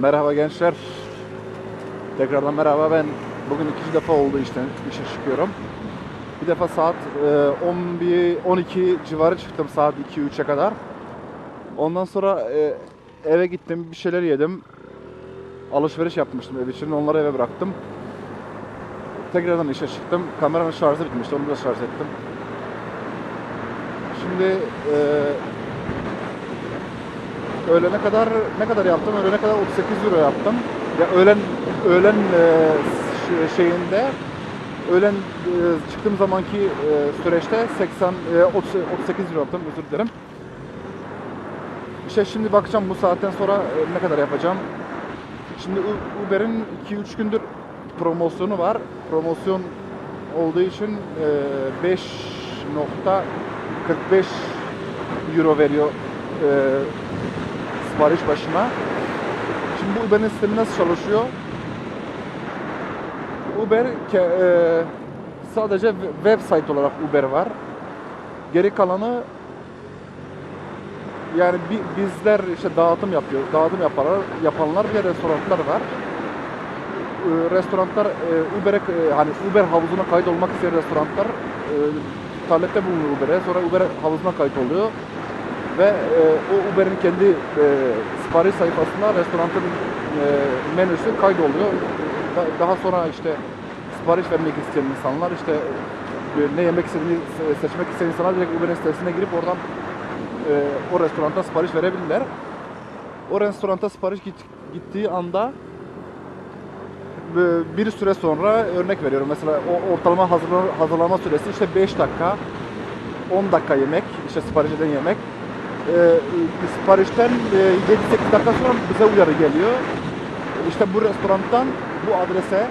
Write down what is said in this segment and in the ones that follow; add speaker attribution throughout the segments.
Speaker 1: Merhaba gençler. Tekrardan merhaba. Ben bugün ikinci defa oldu işten işe çıkıyorum. Bir defa saat e, 11 12 civarı çıktım saat 2-3'e kadar. Ondan sonra e, eve gittim, bir şeyler yedim. Alışveriş yapmıştım ev için. Onları eve bıraktım. Tekrardan işe çıktım. Kameranın şarjı bitmişti. Onu da şarj ettim. Şimdi e, öğlene kadar ne kadar yaptım? Öğlene kadar 38 euro yaptım. Ya öğlen öğlen e, şeyinde öğlen e, çıktığım zamanki e, süreçte 80 e, 30 38 euro yaptım. Özür dilerim. İşte şimdi bakacağım bu saatten sonra e, ne kadar yapacağım. Şimdi Uber'in 2-3 gündür promosyonu var. Promosyon olduğu için e, 5.45 euro veriyor e, sipariş başına. Şimdi bu Uber'in sistemi nasıl çalışıyor? Uber e, sadece web site olarak Uber var. Geri kalanı yani bi- bizler işte dağıtım yapıyor. Dağıtım yapanlar, yapanlar bir restoranlar var. E, restoranlar e, Uber'e e, hani Uber havuzuna kayıt olmak isteyen restoranlar e, talepte bulunuyor Uber'e. Sonra Uber havuzuna kayıt oluyor ve e, o Uber'in kendi e, sipariş sayfasında restoranın e, menüsü kaydoluyor. Da- daha sonra işte sipariş vermek isteyen insanlar işte e, ne yemek istediğini se- seçmek isteyen insanlar direkt Uber'in sitesine girip oradan e, o restoranta sipariş verebilirler. O restoranta sipariş git, gittiği anda e, bir süre sonra örnek veriyorum mesela o ortalama hazırlama süresi işte 5 dakika 10 dakika yemek işte sipariş eden yemek e, siparişten e, 7-8 dakika sonra bize uyarı geliyor. İşte bu restorandan bu adrese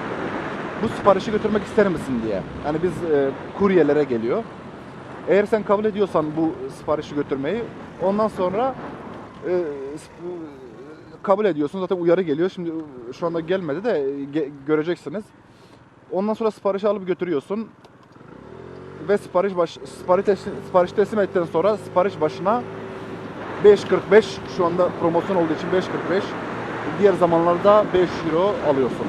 Speaker 1: bu siparişi götürmek ister misin diye. Yani biz e, kuryelere geliyor. Eğer sen kabul ediyorsan bu siparişi götürmeyi ondan sonra e, kabul ediyorsun. Zaten uyarı geliyor. Şimdi şu anda gelmedi de ge- göreceksiniz. Ondan sonra siparişi alıp götürüyorsun. Ve sipariş baş, sipariş, teslim, sipariş teslim ettikten sonra sipariş başına 5.45 şu anda promosyon olduğu için 5.45 diğer zamanlarda 5 euro alıyorsun.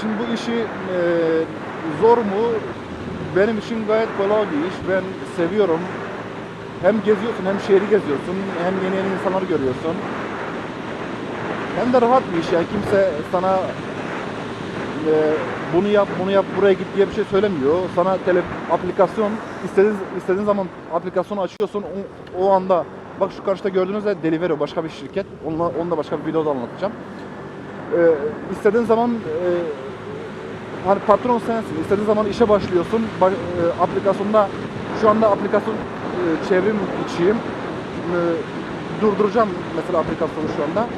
Speaker 1: Şimdi bu işi e, zor mu? Benim için gayet kolay bir iş. Ben seviyorum. Hem geziyorsun hem şehri geziyorsun hem yeni yeni insanlar görüyorsun. Hem de rahat bir iş yani kimse sana e, bunu yap bunu yap buraya git diye bir şey söylemiyor. Sana tele aplikasyon istediğin istediğin zaman aplikasyonu açıyorsun o, o anda bak şu karşıda gördüğünüz de Deliveroo başka bir şirket. Onunla, onu da başka bir videoda anlatacağım. E, istediğin zaman e, hani patron sensin. İstediğin zaman işe başlıyorsun. Ba- e, aplikasyonda şu anda aplikasyon e, çevrim içiyim. E, durduracağım mesela aplikasyonu şu anda.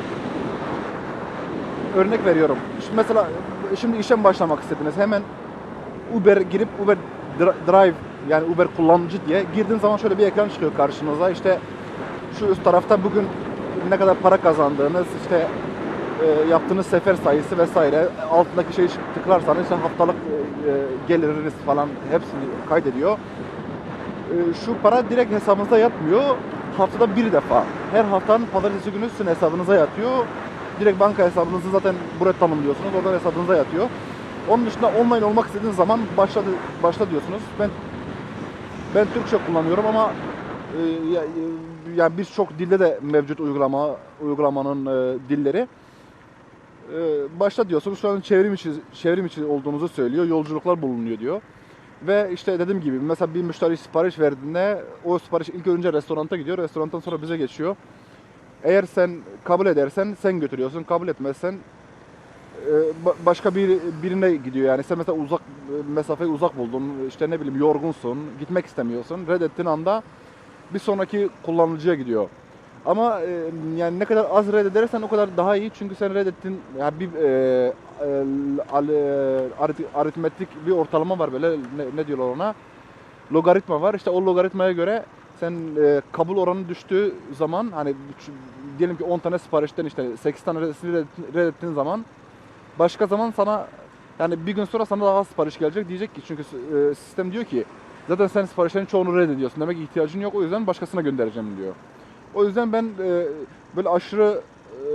Speaker 1: Örnek veriyorum. Şimdi mesela şimdi işe mi başlamak istediniz? Hemen Uber girip Uber Dri- Drive yani Uber kullanıcı diye girdiğin zaman şöyle bir ekran çıkıyor karşınıza. İşte şu üst tarafta bugün ne kadar para kazandığınız, işte e, yaptığınız sefer sayısı vesaire altındaki şeyi tıklarsanız işte haftalık e, geliriniz falan hepsini kaydediyor. E, şu para direkt hesabınıza yatmıyor. Haftada bir defa. Her haftanın pazartesi günü sizin hesabınıza yatıyor. Direkt banka hesabınızı zaten buraya tanımlıyorsunuz. Oradan hesabınıza yatıyor. Onun dışında online olmak istediğiniz zaman başla, başla diyorsunuz. Ben ben Türkçe kullanıyorum ama e, ya- yani birçok dilde de mevcut uygulama uygulamanın e, dilleri. E, başla diyorsunuz. Şu an çevrim içi çevrim içi olduğunuzu söylüyor. Yolculuklar bulunuyor diyor. Ve işte dediğim gibi mesela bir müşteri sipariş verdiğinde o sipariş ilk önce restoranta gidiyor. Restorandan sonra bize geçiyor. Eğer sen kabul edersen sen götürüyorsun. Kabul etmezsen e, ba- başka bir birine gidiyor yani. Sen mesela uzak e, mesafeyi uzak buldun. işte ne bileyim yorgunsun. Gitmek istemiyorsun. Reddettiğin anda bir sonraki kullanıcıya gidiyor. Ama e, yani ne kadar az reddedersen o kadar daha iyi. Çünkü sen reddettin yani bir e, e, aritmetik bir ortalama var böyle ne, ne diyorlar ona? Logaritma var. İşte o logaritmaya göre sen e, kabul oranı düştüğü zaman hani diyelim ki 10 tane siparişten işte 8 tane reddettiğin, zaman başka zaman sana yani bir gün sonra sana daha sipariş gelecek diyecek ki çünkü e, sistem diyor ki zaten sen siparişlerin çoğunu reddediyorsun. Demek ki ihtiyacın yok o yüzden başkasına göndereceğim diyor. O yüzden ben e, böyle aşırı e,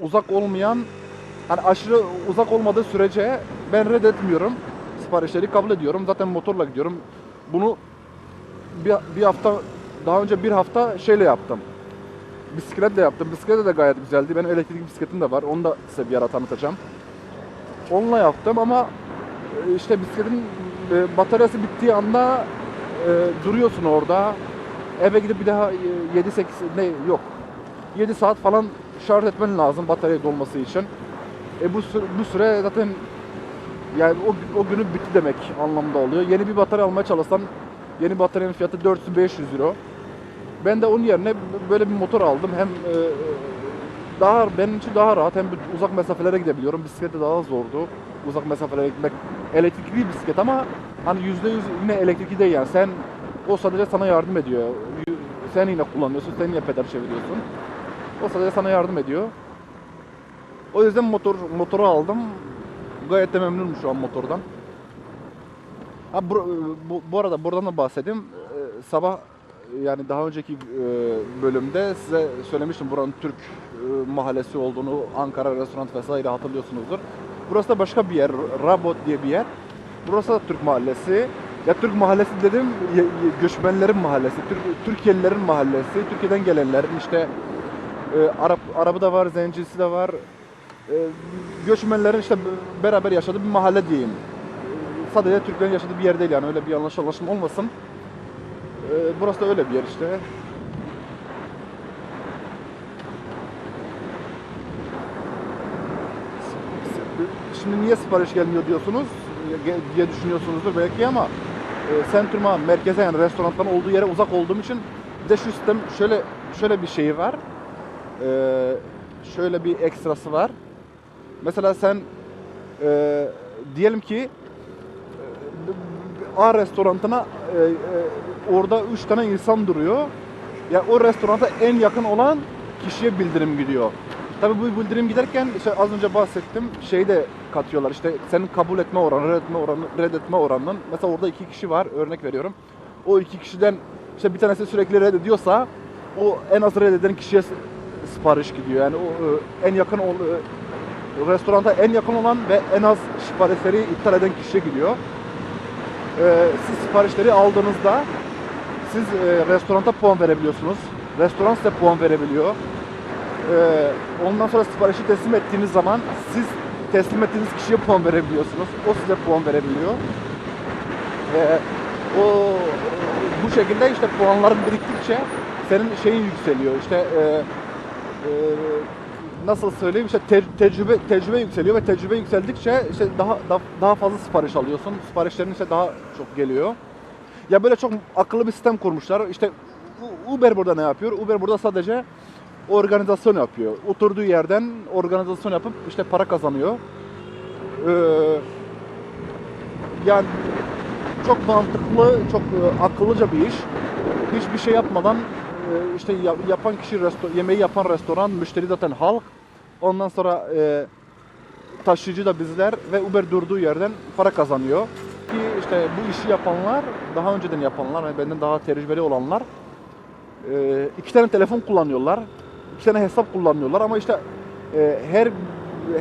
Speaker 1: uzak olmayan hani aşırı uzak olmadığı sürece ben reddetmiyorum. Siparişleri kabul ediyorum. Zaten motorla gidiyorum. Bunu bir, bir hafta daha önce bir hafta şeyle yaptım. Bisikletle yaptım. Bisiklet de gayet güzeldi. Benim elektrikli bisikletim de var. Onu da size bir ara tanıtacağım. Onunla yaptım ama e, işte bisikletin e, bataryası bittiği anda e, duruyorsun orada. Eve gidip bir daha 7-8 ne yok. 7 saat falan şarj etmen lazım batarya dolması için. E bu bu süre zaten yani o, o günü bitti demek anlamda oluyor. Yeni bir batarya almaya çalışsan yeni bataryanın fiyatı 400-500 euro. Ben de onun yerine böyle bir motor aldım. Hem e, daha benim için daha rahat hem uzak mesafelere gidebiliyorum. Bisiklette daha zordu. Uzak mesafelere gitmek. Elektrikli bisiklet ama hani yüzde yüz yine elektrikli değil yani. Sen o sadece sana yardım ediyor. Sen yine kullanıyorsun, sen yine pedal çeviriyorsun. O sadece sana yardım ediyor. O yüzden motor motoru aldım. Gayet de memnunum şu an motordan. Ha, bu, bu, bu arada buradan da bahsedeyim. Ee, sabah yani daha önceki e, bölümde size söylemiştim buranın Türk e, mahallesi olduğunu, Ankara restoran vesaire hatırlıyorsunuzdur. Burası da başka bir yer, Rabot diye bir yer. Burası da Türk mahallesi. Ya Türk mahallesi dedim, göçmenlerin mahallesi, Türk, Türkiye'lilerin mahallesi, Türkiye'den gelenlerin işte e, Arap Arabı da var, Zencisi de var. E, göçmenlerin işte beraber yaşadığı bir mahalle diyeyim. Sadece Türklerin yaşadığı bir yer değil yani öyle bir yanlış anlaşılma olmasın. E, burası da öyle bir yer işte. Şimdi niye sipariş gelmiyor diyorsunuz diye düşünüyorsunuzdur belki ama e, Centrum'a, merkeze yani restoranların olduğu yere uzak olduğum için bir de şu sistem şöyle şöyle bir şey var. E, şöyle bir ekstrası var. Mesela sen e, diyelim ki A restoranına e, e, orada 3 tane insan duruyor. Ya o restoranta en yakın olan kişiye bildirim gidiyor. Tabii bu bildirim giderken işte az önce bahsettim şeyi de katıyorlar işte senin kabul etme oranı, reddetme oranı, reddetme oranının mesela orada iki kişi var örnek veriyorum. O iki kişiden işte bir tanesi sürekli reddediyorsa o en az reddeden kişiye sipariş gidiyor. Yani o e, en yakın ol, e, restoranta en yakın olan ve en az siparişleri iptal eden kişiye gidiyor. E, siz siparişleri aldığınızda siz e, restoranta puan verebiliyorsunuz. Restoran size puan verebiliyor. E, ondan sonra siparişi teslim ettiğiniz zaman siz teslim ettiğiniz kişiye puan verebiliyorsunuz. O size puan verebiliyor. E, o bu şekilde işte puanların biriktikçe senin şeyin yükseliyor. İşte e, e, nasıl söyleyeyim işte te- tecrübe tecrübe yükseliyor ve tecrübe yükseldikçe işte daha daha, daha fazla sipariş alıyorsun. Siparişlerin işte daha çok geliyor. Ya böyle çok akıllı bir sistem kurmuşlar. İşte Uber burada ne yapıyor? Uber burada sadece organizasyon yapıyor. Oturduğu yerden organizasyon yapıp işte para kazanıyor. Ee, yani çok mantıklı, çok e, akıllıca bir iş. Hiçbir şey yapmadan e, işte ya- yapan kişi yemeği yapan restoran, müşteri zaten halk. Ondan sonra e, taşıyıcı da bizler ve Uber durduğu yerden para kazanıyor. Ki işte bu işi yapanlar, daha önceden yapanlar, yani benden daha tecrübeli olanlar e, iki tane telefon kullanıyorlar. iki tane hesap kullanıyorlar ama işte e, her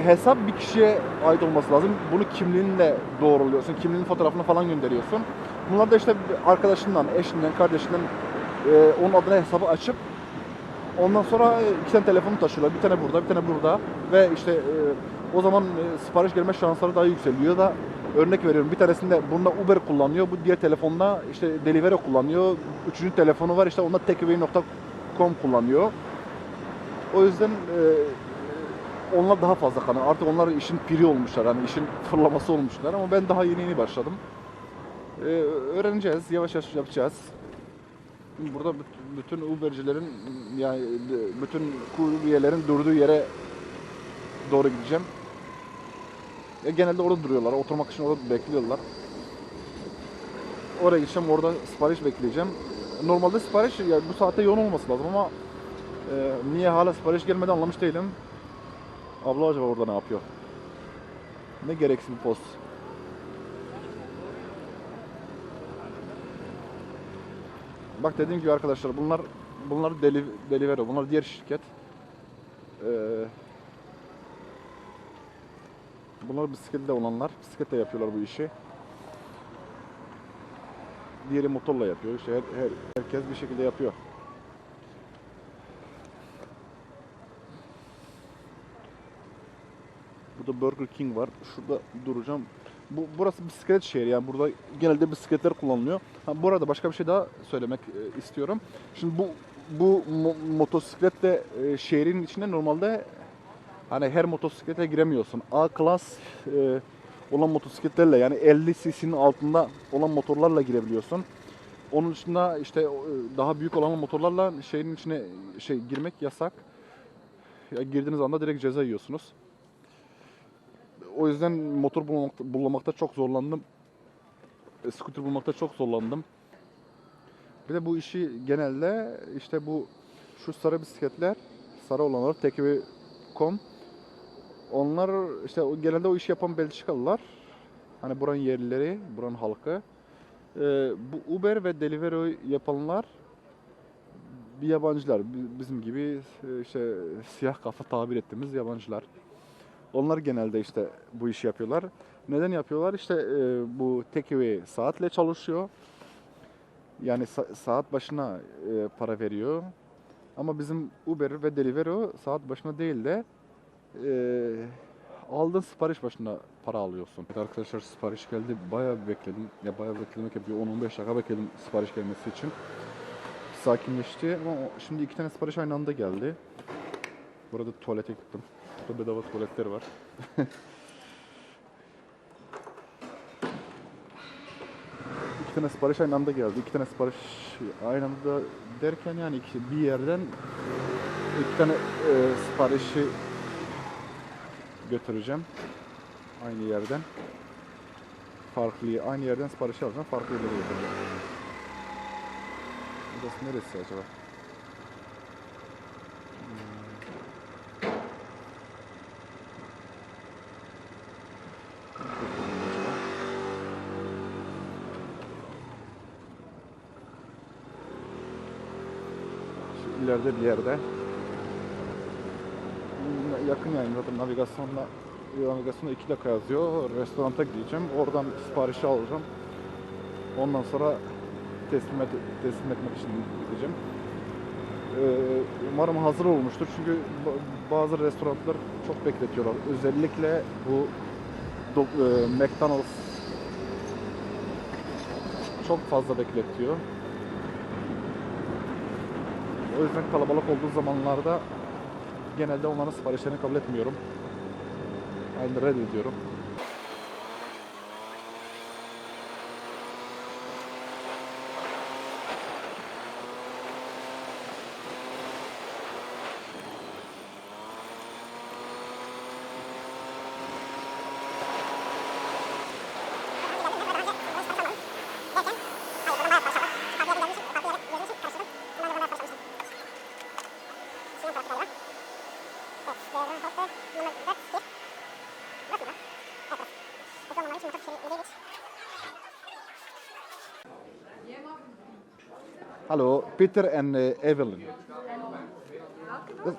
Speaker 1: hesap bir kişiye ait olması lazım. Bunu kimliğinle doğruluyorsun. Kimliğin fotoğrafını falan gönderiyorsun. Bunlar da işte arkadaşından, eşinden, kardeşinden e, onun adına hesabı açıp ondan sonra iki tane telefonu taşıyorlar. Bir tane burada, bir tane burada ve işte e, o zaman e, sipariş gelme şansları daha yükseliyor da örnek veriyorum bir tanesinde bunda Uber kullanıyor. Bu diğer telefonda işte Deliveroo kullanıyor. Üçüncü telefonu var işte onda takeaway.com kullanıyor. O yüzden e, onlar daha fazla kanı. Artık onlar işin piri olmuşlar. Hani işin fırlaması olmuşlar ama ben daha yeni yeni başladım. E, öğreneceğiz. Yavaş yavaş yapacağız. Burada büt- bütün Uber'cilerin yani bütün kuryelerin durduğu yere doğru gideceğim. Ya genelde orada duruyorlar. Oturmak için orada bekliyorlar. Oraya gideceğim. Orada sipariş bekleyeceğim. Normalde sipariş ya bu saatte yoğun olması lazım ama e, niye hala sipariş gelmedi anlamış değilim. Abla acaba orada ne yapıyor? Ne gereksiz bir post. Bak dediğim gibi arkadaşlar bunlar bunlar deli, Deliveroo. Bunlar diğer şirket. Ee, Bunlar bisikletle olanlar. Bisikletle yapıyorlar bu işi. Diğeri motorla yapıyor. İşte her, her- herkes bir şekilde yapıyor. Burada Burger King var. Şurada duracağım. Bu burası bisiklet şehri yani burada genelde bisikletler kullanılıyor. Ha, bu arada başka bir şey daha söylemek e, istiyorum. Şimdi bu bu mo- motosiklet de e, şehrin içinde normalde hani her motosikletle giremiyorsun. A klas e, olan motosikletlerle yani 50 cc'nin altında olan motorlarla girebiliyorsun. Onun dışında işte e, daha büyük olan motorlarla şehrin içine şey girmek yasak. Ya girdiğiniz anda direkt ceza yiyorsunuz. O yüzden motor bulmakta, çok zorlandım. E, Scooter bulmakta çok zorlandım. Bir de bu işi genelde işte bu şu sarı bisikletler, sarı olanlar Takeaway.com onlar işte genelde o işi yapan Belçikalılar. Hani buranın yerlileri, buranın halkı. E, bu Uber ve Deliveroo yapanlar bir yabancılar. Bi- Bizim gibi e, işte siyah kafa tabir ettiğimiz yabancılar. Onlar genelde işte bu işi yapıyorlar. Neden yapıyorlar? İşte e, bu takeaway saatle çalışıyor. Yani sa- saat başına e, para veriyor. Ama bizim Uber ve Deliveroo saat başına değil de e, aldığın sipariş başına para alıyorsun. Arkadaşlar sipariş geldi. Bayağı bir bekledim. Ya bayağı beklemek yapıyor. 10-15 dakika bekledim sipariş gelmesi için. Sakinleşti ama şimdi iki tane sipariş aynı anda geldi. Burada tuvalete gittim. Burada bedava tuvaletler var. iki tane sipariş aynı anda geldi. İki tane sipariş aynı anda derken yani iki, bir yerden iki tane e, siparişi götüreceğim. Aynı yerden. Farklı, aynı yerden sipariş alacağım. Farklı yerlere götüreceğim. Burası neresi acaba? İleride bir yerde. Yakın zaten navigasyonla navigasyonda 2 dakika yazıyor. Restoranta gideceğim. Oradan siparişi alacağım. Ondan sonra teslim, et, teslim etmek için gideceğim. Ee, umarım hazır olmuştur çünkü ba- bazı restoranlar çok bekletiyorlar. Özellikle bu e, McDonald's çok fazla bekletiyor. O yüzden kalabalık olduğu zamanlarda genelde onların siparişlerini kabul etmiyorum. Aynı reddediyorum. Hallo, Peter en eh, Evelyn. Dat,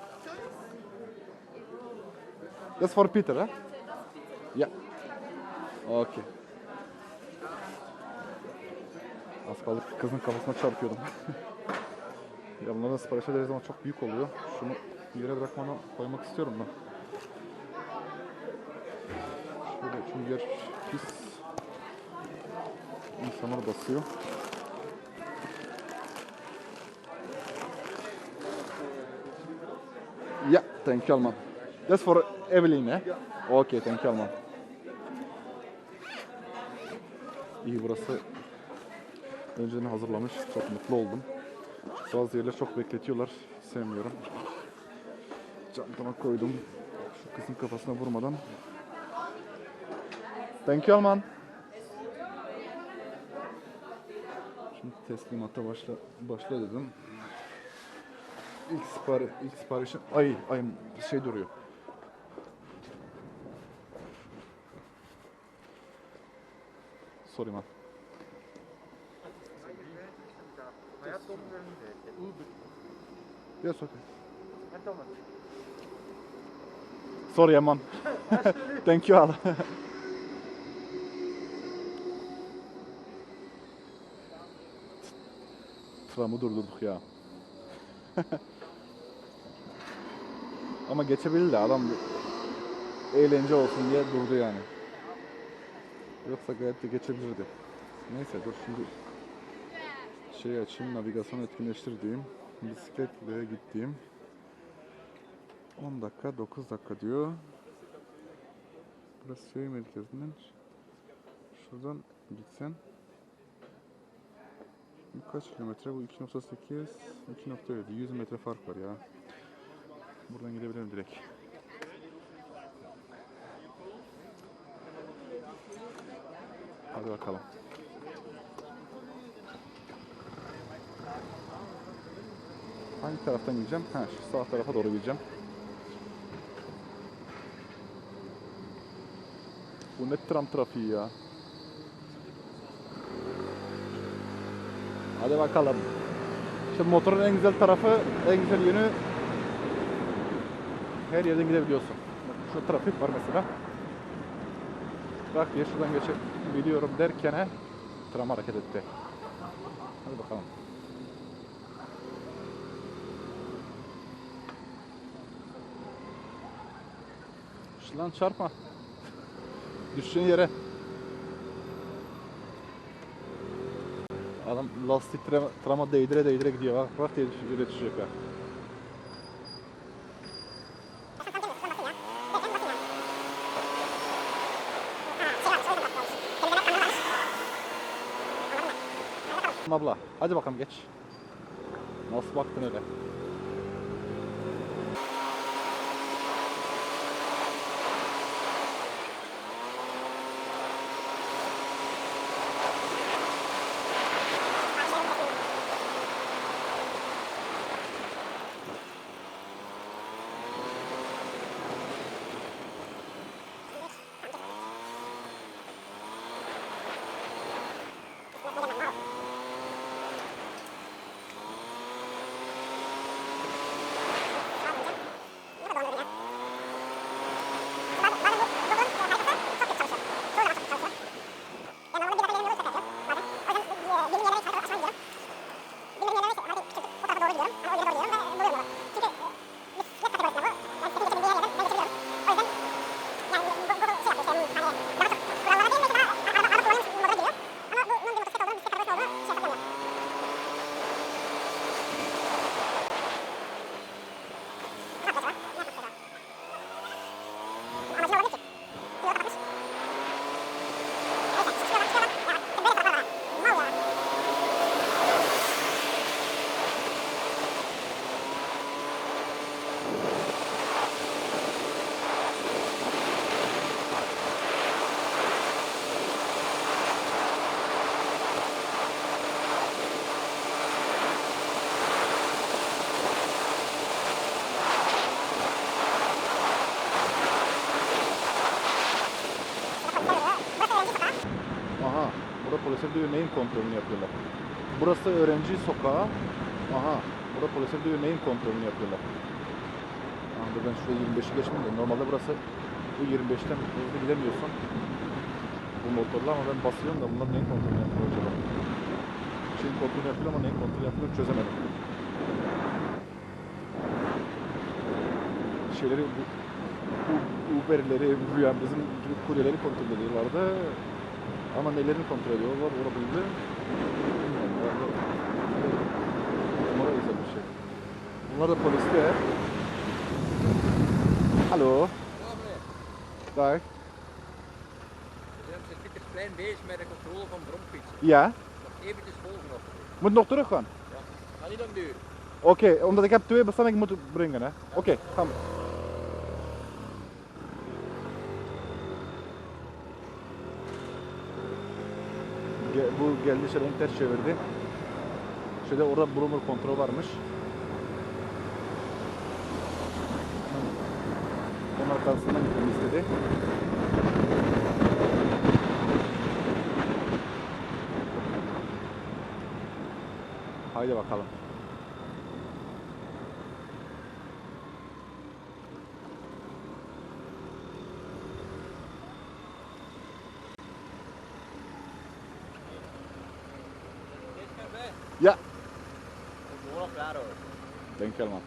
Speaker 1: dat is voor Peter, hè? Ja. Okey. Az kaldı kızın kafasına çarpıyordum. ya bunların sipariş ederiz ama çok büyük oluyor. Şunu yere bırakmana koymak istiyorum ben. Şöyle çünkü yer pis. İnsanlar basıyor. Ja, thank you Alman. İs voor Evelyn, hè? Oké, thank you Alman. İyi burası önceden hazırlamış. Çok mutlu oldum. Bazı yerler çok bekletiyorlar. Sevmiyorum. Çantama koydum. Şu kızın kafasına vurmadan. Thank you Alman. Şimdi teslimata başla, başla dedim. İlk, sipari, ilk siparişim... Ay, ay şey duruyor. Sorry man. Yes, okay. Sorry Yaman. Thank you all. Tramı durdurduk ya. Ama geçebildi adam eğlence olsun diye durdu yani. Yoksa gayet de geçebilirdi. Neyse dur şimdi şey açayım navigasyon etkinleştir diyeyim. Bisikletle gittiğim 10 dakika 9 dakika diyor. Burası şehir merkezinden şuradan gitsen kaç kilometre? Bu 2.8 2.7 100 metre fark var ya. Buradan gidebilirim direkt. Hadi bakalım. Hangi taraftan gideceğim? Ha, şu sağ tarafa doğru gideceğim. Bu ne tram trafiği ya. Hadi bakalım. İşte motorun en güzel tarafı, en güzel yönü her yerden gidebiliyorsun. Bak şu trafik var mesela. Bak diye şuradan geçebiliyorum derken he, tram hareket etti. Hadi bakalım. Lan çarpma. Düşeceğin yere. Adam lastik trama, trama değdire değdire gidiyor. Bak bak diye düşecek ya. Abla hadi bakalım geç. Nasıl baktın öyle? Diyor neyin kontrolünü yapıyorlar. Burası öğrenci sokağı. Aha, burada polisler diyor neyin kontrolünü yapıyorlar. Aha, ben şuraya 25'i geçmeyeyim de normalde burası bu 25'ten hızlı gidemiyorsun. Bu motorla ama ben basıyorum da bunlar neyin kontrolünü yapıyor acaba? Şeyin kontrolünü yapıyor ama neyin kontrolünü yapıyor çözemedim. Şeyleri bu, Uber'leri, yani bizim kuryeleri kontrol ediyorlardı. Ama nelerini kontrol ediyorlar orada bildi. Numara özel bir şey. Bunlar da polisler. Hallo, dag.
Speaker 2: Zijn een klein beetje met de controle van bromfietsen.
Speaker 1: Ja,
Speaker 2: Nog eventjes volgen nog.
Speaker 1: moet nog teruggaan.
Speaker 2: Ja. Gaat niet lang duren.
Speaker 1: Oké, omdat ik heb twee bestemmingen moeten brengen. hè. Oké, gaan we. Geldi şöyle ters çevirdi. Şöyle orada Brummer kontrol varmış. Onun arkasından gitmemi istedi. Haydi bakalım. Man.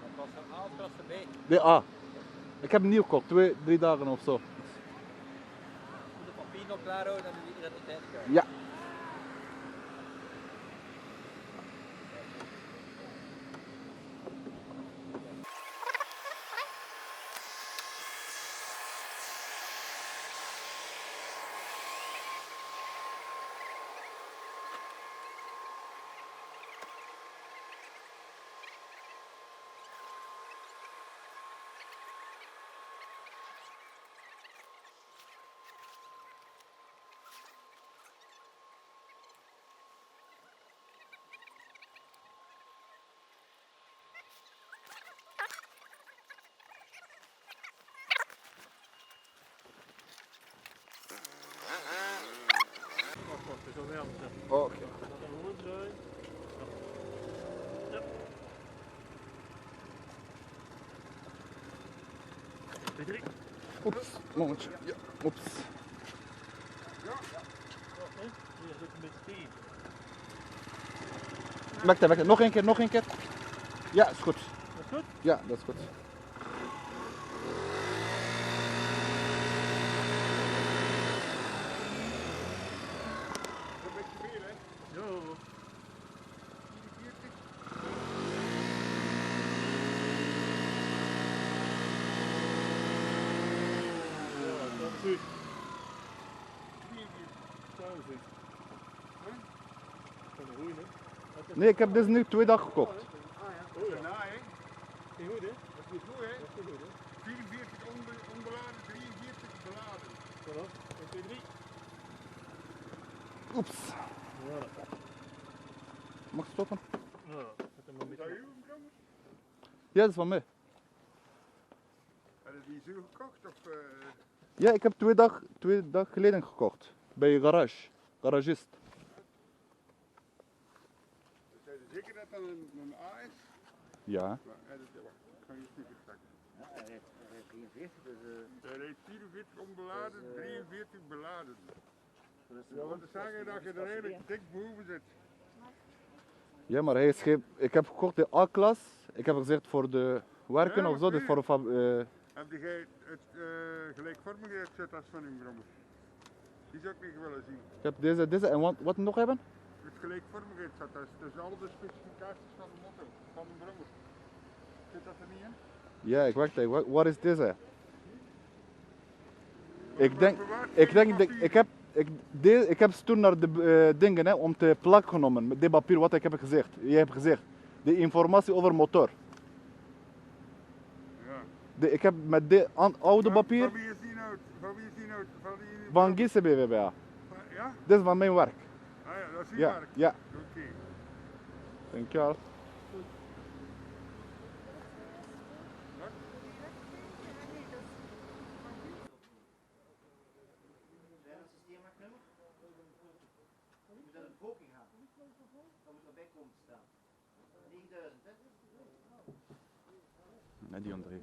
Speaker 2: Dat was een A of klasse B.
Speaker 1: De A. Ik heb hem nieuw gekocht, twee, drie dagen of zo.
Speaker 2: Moet de papier nog klaar houden en de identiteit krijgen.
Speaker 1: Ja. zo. Oh, oké. Okay. Oeps, momentje. Ja, oeps. Ja, ja. Hier zit een beetje Nog een keer, nog een keer. Ja, is goed.
Speaker 3: Dat is goed?
Speaker 1: Ja, dat is goed. Nee, ik heb deze nu twee dagen gekocht.
Speaker 3: Oh ja.
Speaker 4: Hè?
Speaker 3: Is goed, hè?
Speaker 4: Dat is goed, hè?
Speaker 3: Dat is goed, hè?
Speaker 4: 44 onbe- onbeladen, 43 beladen.
Speaker 3: Voilà. 1, 2, 3.
Speaker 1: Oeps.
Speaker 3: Voilà.
Speaker 1: Mag ik stoppen?
Speaker 4: Is dat
Speaker 3: beetje.
Speaker 4: uw brommers?
Speaker 1: Ja, dat is van mij.
Speaker 4: Hadden die zo gekocht of... eh,
Speaker 1: Ja, ik heb twee dagen twee dag geleden gekocht. Bij je garage. Garagist.
Speaker 4: Dat een, een A is?
Speaker 1: Ja.
Speaker 4: Maar, eh, je
Speaker 5: hij heeft 43, dus eh,
Speaker 4: Er heeft 44 onbeladen,
Speaker 5: Dat is, eh,
Speaker 4: 43 beladen.
Speaker 5: dat is
Speaker 4: Ja, want te zeggen dat je er eigenlijk dik boven zit.
Speaker 1: Ja, maar hij is geen... Ik heb gekocht de A-klas. Ik heb gezegd voor de werken
Speaker 4: Ja,
Speaker 1: of zo. Dus voor de fab- eh,
Speaker 4: Heb jij het uh, gelijkvormigheid als van uw brommers? Die zou ik niet willen zien.
Speaker 1: ik heb deze, deze en wat, wat nog hebben?
Speaker 4: Het gelijkvormigheidsattest, dus al de specificaties van de motto, van een brommer. Zit dat er niet in?
Speaker 1: Ja, ik wacht even. Wat- is deze? Ik denk, ik denk, ik, heb, ik, de, ik heb ze toen naar de eh, dingen hè, om te plak genomen. Met dit papier wat ik heb gezegd. Je hebt gezegd. De informatie over motor.
Speaker 4: Ja.
Speaker 1: De, ik heb met dit oude papier
Speaker 4: Van wie is die nou? Van wie is die nou? Van die...
Speaker 1: van
Speaker 4: Ja?
Speaker 1: Dit is van mijn werk.
Speaker 4: Ah ja, dat is uw
Speaker 1: Ja,
Speaker 4: werk.
Speaker 1: ja.
Speaker 4: Oké.
Speaker 1: Dankjewel.
Speaker 5: Je moet bevolking gaan. Dan moet erbij komen te staan. 9000, hè?
Speaker 1: Nee, die André.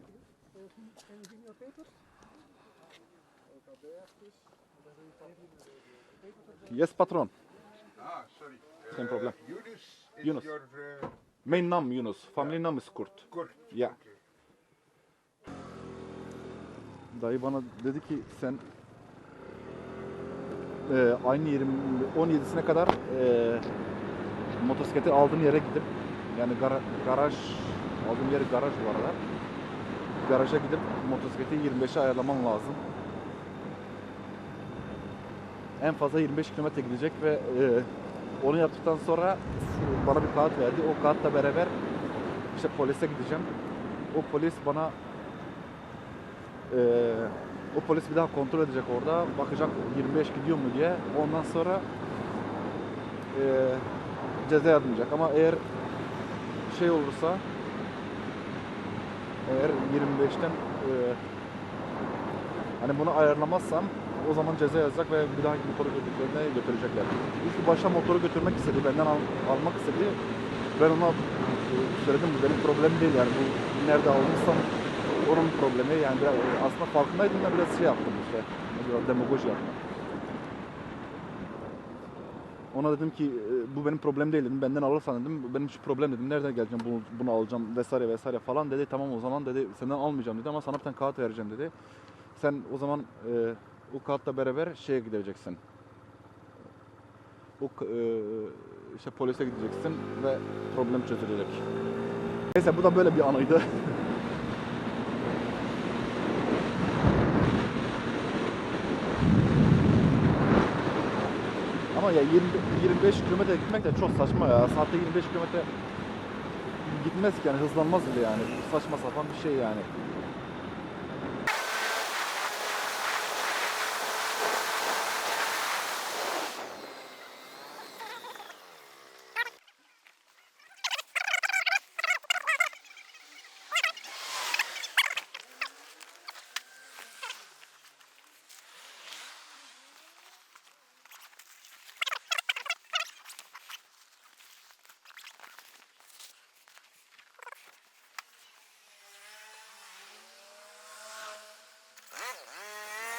Speaker 1: Yes, patroon. Geen probleem.
Speaker 4: Yunus is
Speaker 1: Yunus.
Speaker 4: your eh,
Speaker 1: Mijn naam Yunus. Familienaam is Kurt.
Speaker 4: kort.
Speaker 1: Ja.
Speaker 4: Oké.
Speaker 1: Dayı bana dedi ki sen e, aynı yerim 17'sine kadar e, motosikleti aldığın yere gidip yani gara- garaj aldığım yer garaj bu arada. Garaja gidip motosikleti 25'e ayarlaman lazım. En fazla 25 kilometre gidecek ve e, onu yaptıktan sonra bana bir kağıt verdi. O kağıtla beraber işte polise gideceğim. O polis bana ee, o polis bir daha kontrol edecek orada. Bakacak 25 gidiyor mu diye. Ondan sonra ee, ceza yazmayacak. Ama eğer şey olursa eğer 25'ten ee, hani bunu ayarlamazsam o zaman ceza yazacak ve bir dahaki motoru götürdüklerine götürecekler. İlk başta motoru götürmek istedi, benden al- almak istedi. Ben ona e, söyledim bu benim problemim değil yani bu nerede almışsam onun problemi yani biraz, aslında farkındaydım da biraz şey yaptım işte biraz demagoji yaptım. Ona dedim ki e, bu benim problem değil dedim. Benden alırsan dedim. Bu benim şu problem dedim. Nereden geleceğim bunu, bunu alacağım vesaire vesaire falan dedi. Tamam o zaman dedi senden almayacağım dedi ama sana bir tane kağıt vereceğim dedi. Sen o zaman e, o kağıtla beraber şeye gideceksin. O k- e, işte polise gideceksin ve problem çözülecek. Neyse bu da böyle bir anıydı. Ama ya 20, 25 kilometre gitmek de çok saçma ya. Saatte 25 kilometre gitmez ki yani hızlanmaz bile yani. Saçma sapan bir şey yani.